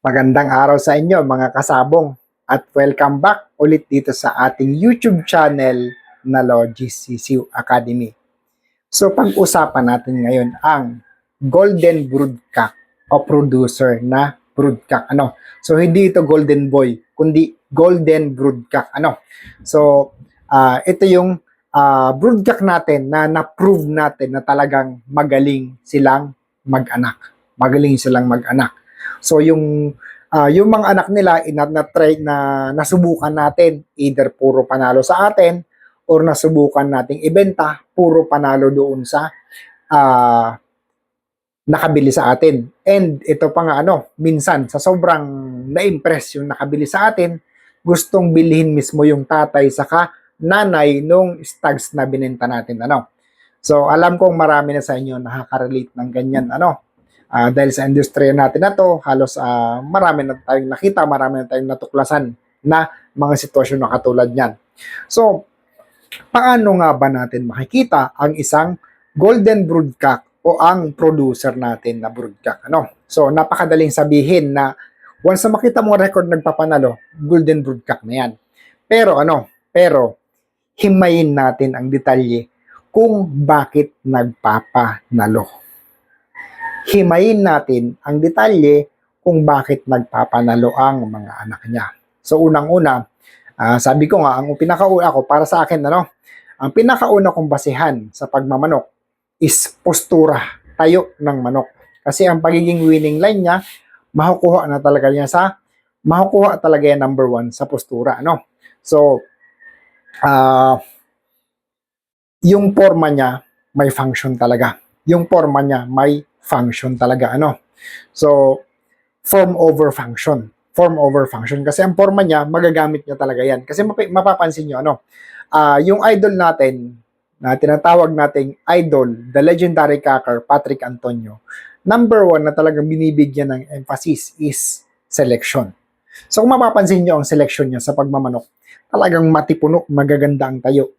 Magandang araw sa inyo mga kasabong at welcome back ulit dito sa ating YouTube channel na Logis CCU Academy. So pag-usapan natin ngayon ang Golden Broodcock o producer na broodcock. Ano? So hindi ito Golden Boy, kundi Golden Broodcock. Ano? So ah, ito yung ah, broodcock natin na na-prove natin na talagang magaling silang mag-anak. Magaling silang mag-anak. So yung ah, yung mga anak nila na, na try na nasubukan natin either puro panalo sa atin or nasubukan nating ibenta puro panalo doon sa ah, nakabili sa atin. And ito pa nga ano, minsan sa sobrang na-impress yung nakabili sa atin, gustong bilhin mismo yung tatay saka nanay nung stags na binenta natin ano. So alam kong marami na sa inyo nakaka-relate ng ganyan ano. Ah, dahil sa industriya natin na to, halos ah, marami na tayong nakita, marami na tayong natuklasan na mga sitwasyon na katulad niyan. So, paano nga ba natin makikita ang isang golden broodcock o ang producer natin na broodcock? Ano? So, napakadaling sabihin na once na makita mo record nagpapanalo, golden broodcock na yan. Pero ano, pero himayin natin ang detalye kung bakit nagpapanalo himayin natin ang detalye kung bakit nagpapanalo ang mga anak niya. So unang-una, ah, sabi ko nga, ang pinakauna ko para sa akin, ano, ang pinakauna kong basihan sa pagmamanok is postura, tayo ng manok. Kasi ang pagiging winning line niya, makukuha na talaga niya sa, makukuha talaga yan number one sa postura, ano. So, ah, yung forma niya, may function talaga. Yung forma niya, may function talaga ano. So form over function. Form over function kasi ang forma niya magagamit niya talaga 'yan. Kasi map- mapapansin niyo ano, ah yung idol natin na tinatawag nating idol, the legendary cacker Patrick Antonio. Number one na talagang binibigyan ng emphasis is selection. So kung mapapansin niyo ang selection niya sa pagmamanok, talagang matipuno, magaganda ang tayo.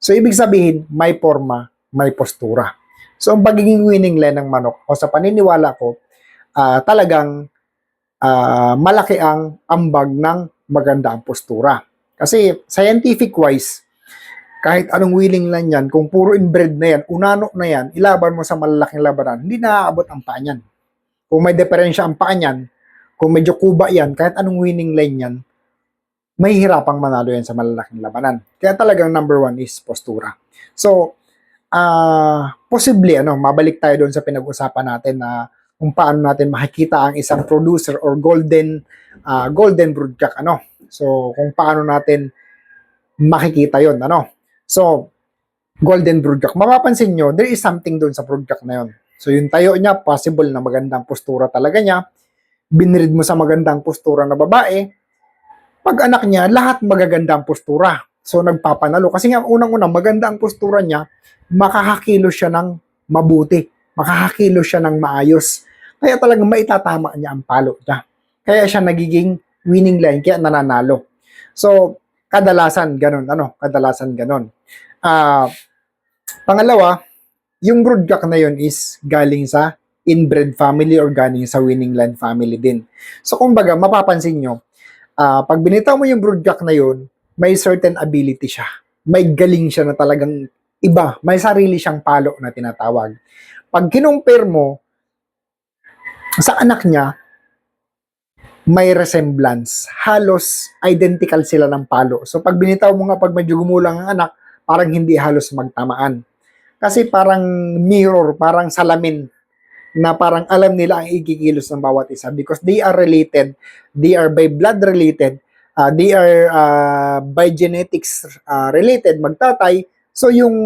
So ibig sabihin, may forma, may postura. So, ang pagiging winning line ng manok, o sa paniniwala ko, ah, talagang ah, malaki ang ambag ng maganda ang postura. Kasi scientific wise, kahit anong winning line yan, kung puro inbred na yan, unano na yan, ilaban mo sa malalaking labanan, hindi naaabot ang paa niyan. Kung may diferensya ang paa niyan, kung medyo kuba yan, kahit anong winning line yan, may hirapang manalo yan sa malalaking labanan. Kaya talagang number one is postura. So, ah posible ano, mabalik tayo doon sa pinag-usapan natin na kung paano natin makikita ang isang producer or golden ah, golden broodcock ano. So kung paano natin makikita 'yon ano. So golden broodcock. Mapapansin nyo, there is something doon sa broodcock na 'yon. So yung tayo niya, possible na magandang postura talaga niya. Binread mo sa magandang postura na babae. Pag anak niya, lahat magagandang postura. So nagpapanalo. Kasi nga unang-unang maganda ang postura niya, makakakilo siya ng mabuti. Makakakilo siya ng maayos. Kaya talagang maitatama niya ang palo niya. Kaya siya nagiging winning line, kaya nananalo. So, kadalasan ganun, ano, kadalasan ganun. Ah, pangalawa, yung broodcock na yun is galing sa inbred family or galing sa winning line family din. So, kumbaga, mapapansin nyo, ah, pag binitaw mo yung broodcock na yun, may certain ability siya. May galing siya na talagang iba. May sarili siyang palo na tinatawag. Pag kinumpir mo sa anak niya, may resemblance. Halos identical sila ng palo. So pag binitaw mo nga pag medyo gumulang ang anak, parang hindi halos magtamaan. Kasi parang mirror, parang salamin na parang alam nila ang ikikilos ng bawat isa because they are related, they are by blood related, uh, they are uh, by genetics uh, related, magtatay, So yung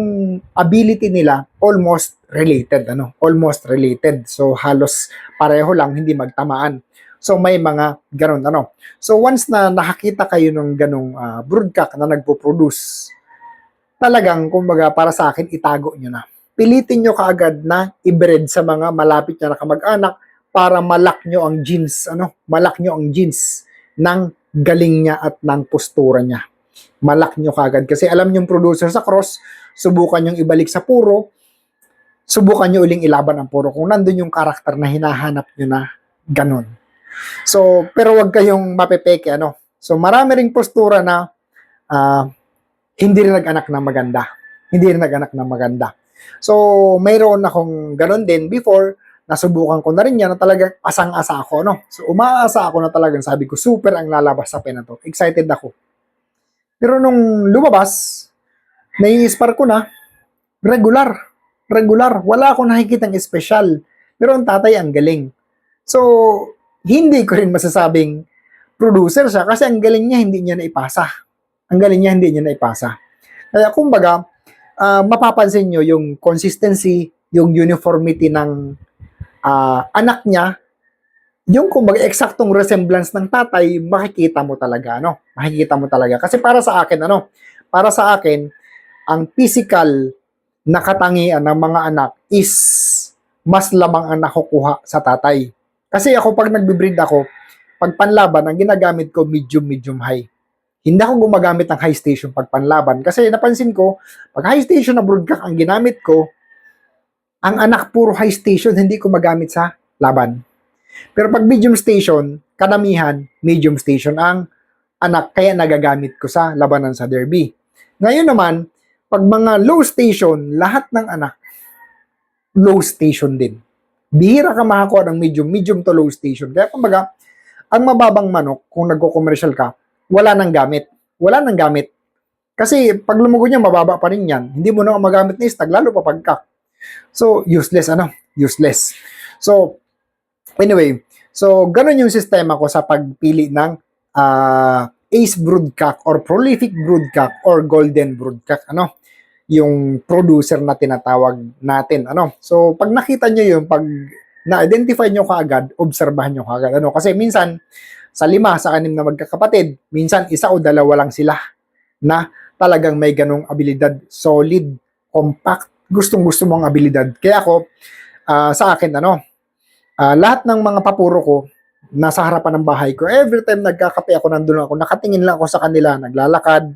ability nila almost related ano, almost related. So halos pareho lang hindi magtamaan. So may mga ganun ano. So once na nakakita kayo ng ganung uh, broodcock na nagpo-produce, talagang kumbaga para sa akin itago niyo na. Pilitin niyo kaagad na i-breed sa mga malapit na kamag-anak para malak niyo ang genes ano, malak niyo ang genes ng galing niya at ng postura niya malak nyo kagad. Kasi alam yung producer sa cross, subukan yung ibalik sa puro, subukan nyo uling ilaban ang puro kung nandun yung karakter na hinahanap nyo na ganun. So, pero wag kayong mapepeke, ano. So, marami ring postura na ah, hindi rin nag-anak ng maganda. Hindi rin nag-anak ng maganda. So, mayroon akong ganun din before, nasubukan ko na rin yan na talagang asang-asa ako, no? So, umaasa ako na talagang sabi ko, super ang lalabas sa pen to. Excited ako. Pero nung lumabas, nai-spar ko na, regular. Regular. Wala akong nakikitang espesyal. Pero ang tatay ang galing. So, hindi ko rin masasabing producer siya kasi ang galing niya hindi niya naipasa. Ang galing niya hindi niya naipasa. Kaya kumbaga, ah, mapapansin nyo yung consistency, yung uniformity ng ah, anak niya, yung kumbaga eksaktong resemblance ng tatay, makikita mo talaga, ano? Makikita mo talaga. Kasi para sa akin, ano? Para sa akin, ang physical na katangian ng mga anak is mas lamang ang nakukuha sa tatay. Kasi ako pag nagbe-breed ako, pag panlaban, ang ginagamit ko medium, medium high. Hindi ako gumagamit ng high station pag panlaban. Kasi napansin ko, pag high station na broodcock ang ginamit ko, ang anak puro high station, hindi ko magamit sa laban. Pero pag medium station, kadamihan, medium station ang anak, kaya nagagamit ko sa labanan sa derby. Ngayon naman, pag mga low station, lahat ng anak, low station din. Bihira ka makakuha ng medium, medium to low station. Kaya kumbaga, ang mababang manok, kung nagko-commercial ka, wala nang gamit. Wala nang gamit. Kasi pag lumugo niya, mababa pa rin yan. Hindi mo na magamit na istag, lalo pa pagka. So, useless, ano? Useless. So, anyway, so, ganun yung sistema ko sa pagpili ng ah, ace broodcock or prolific broodcock or golden broodcock, ano? Yung producer na tinatawag natin, ano? So, pag nakita nyo yun, pag na-identify nyo kaagad, obserbahan nyo kaagad, ano? Kasi minsan, sa lima, sa anim na magkakapatid, minsan isa o dalawa lang sila na talagang may ganong abilidad, solid, compact, gustong-gusto mong abilidad. Kaya ako, ah, sa akin, ano, ah, lahat ng mga papuro ko, nasa harapan ng bahay ko, every time nagkakape ako, nandun ako, nakatingin lang ako sa kanila, naglalakad,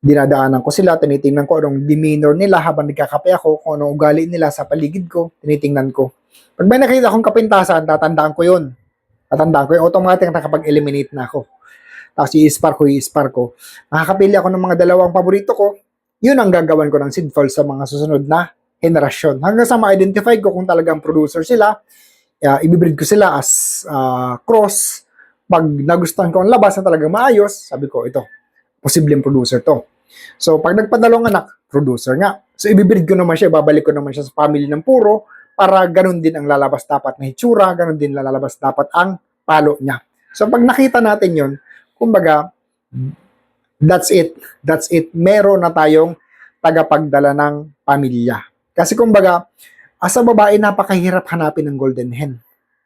dinadaanan ko sila, tinitingnan ko anong demeanor nila habang nagkakape ako, kung anong ugali nila sa paligid ko, tinitingnan ko. Pag may nakita akong kapintasan, tatandaan ko yun. Tatandaan ko yun. Automatic nakapag-eliminate na ako. Tapos i-spar ko, i-spar ko. Nakakapili ako ng mga dalawang paborito ko. Yun ang gagawan ko ng seedfall sa mga susunod na henerasyon. Hanggang sa ma-identify ko kung talagang producer sila, uh, ibibreed ko sila as ah, cross. Pag nagustuhan ko ang labas na talagang maayos, sabi ko, ito, posibleng producer to. So, pag nagpadalong anak, producer nga. So, ibibreed ko naman siya, babalik ko naman siya sa family ng puro para ganun din ang lalabas dapat na hitsura, ganun din lalabas dapat ang palo niya. So, pag nakita natin yon kumbaga, that's it. That's it. Meron na tayong tagapagdala ng pamilya. Kasi kumbaga, as a babae, napakahirap hanapin ng golden hen.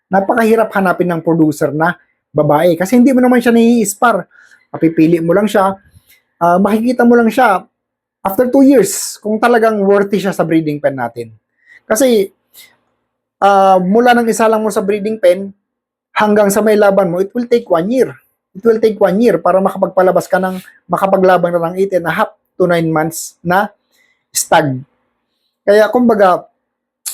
Napakahirap hanapin ng producer na babae. Kasi hindi mo naman siya nai-spar. Mapipili mo lang siya. ah, makikita mo lang siya after two years kung talagang worthy siya sa breeding pen natin. Kasi ah, mula ng isa lang mo sa breeding pen hanggang sa may laban mo, it will take one year. It will take one year para makapagpalabas ka ng makapaglaban ka ng 8 and a half to 9 months na stag. Kaya kumbaga,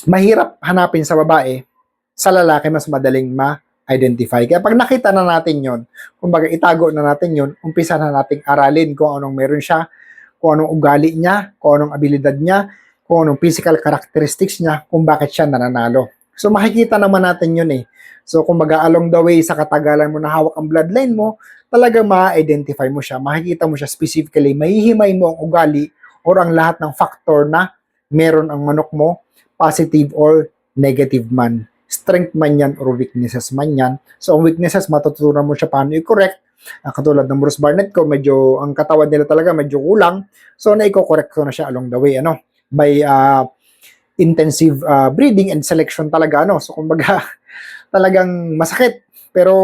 mahirap hanapin sa babae, sa lalaki mas madaling ma-identify. Kaya pag nakita na natin yon, kumbaga itago na natin yon, umpisa na nating aralin kung anong meron siya, kung anong ugali niya, kung anong abilidad niya, kung anong physical characteristics niya, kung bakit siya nananalo. So makikita naman natin yun eh. So kumbaga along the way sa katagalan mo na hawak ang bloodline mo, talagang ma-identify mo siya, makikita mo siya specifically, mahihimay mo ang ugali or ang lahat ng factor na meron ang manok mo, positive or negative man. Strength man yan or weaknesses man yan. So ang weaknesses, matutunan mo siya paano i-correct. Ah, katulad ng Bruce Barnett ko, medyo, ang katawan nila talaga medyo kulang. So na-correct ko na siya along the way. Ano? By uh, intensive uh, breeding and selection talaga. Ano? So kumbaga, talagang masakit pero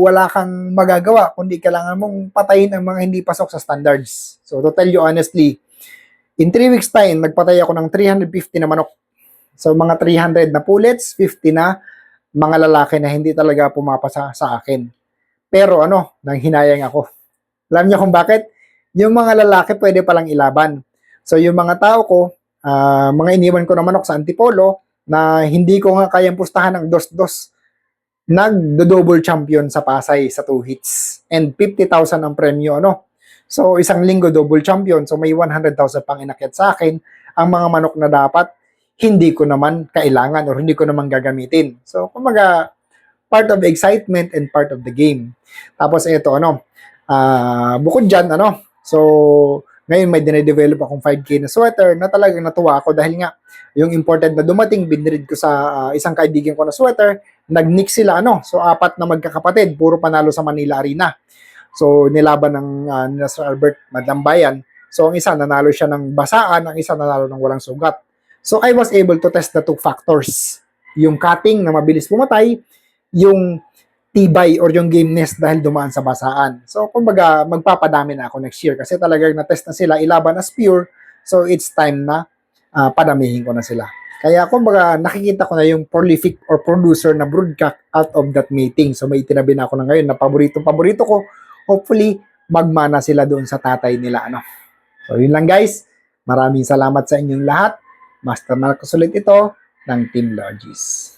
wala kang magagawa kundi kailangan mong patayin ang mga hindi pasok sa standards. So to tell you honestly, in 3 weeks time, nagpatay ako ng 350 na manok. So mga 300 na pullets, 50 na mga lalaki na hindi talaga pumapasa sa akin. Pero ano, nang hinayang ako. Alam niyo kung bakit? Yung mga lalaki pwede palang ilaban. So yung mga tao ko, ah, mga iniwan ko na manok sa antipolo na hindi ko nga kayang pustahan ng dos-dos nagdo-double champion sa Pasay sa two hits and 50,000 ang premyo ano. So isang linggo double champion so may 100,000 pang inakyat sa akin ang mga manok na dapat hindi ko naman kailangan or hindi ko naman gagamitin. So kumaga part of excitement and part of the game. Tapos ito ano, ah bukod diyan ano. So ngayon may dine-develop akong 5K na sweater na talagang natuwa ako dahil nga yung important na dumating, binread ko sa ah, isang kaibigan ko na sweater, nag-nick sila ano. So apat na magkakapatid, puro panalo sa Manila Arena. So nilaban ng uh, Sir Albert Madambayan. So ang isa nanalo siya ng basaan, ang isa nanalo ng walang sugat. So I was able to test the two factors. Yung cutting na mabilis pumatay, yung tibay or yung gameness dahil dumaan sa basaan. So kumbaga magpapadami na ako next year kasi talagang na-test na sila ilaban as pure. So it's time na ah, padamihin ko na sila. Kaya kumbaga nakikita ko na yung prolific or producer na broodcock out of that meeting. So may itinabi na ako na ngayon na paboritong paborito ko. Hopefully magmana sila doon sa tatay nila ano. So yun lang guys. Maraming salamat sa inyong lahat. Master Marcos ulit ito ng Team Logis.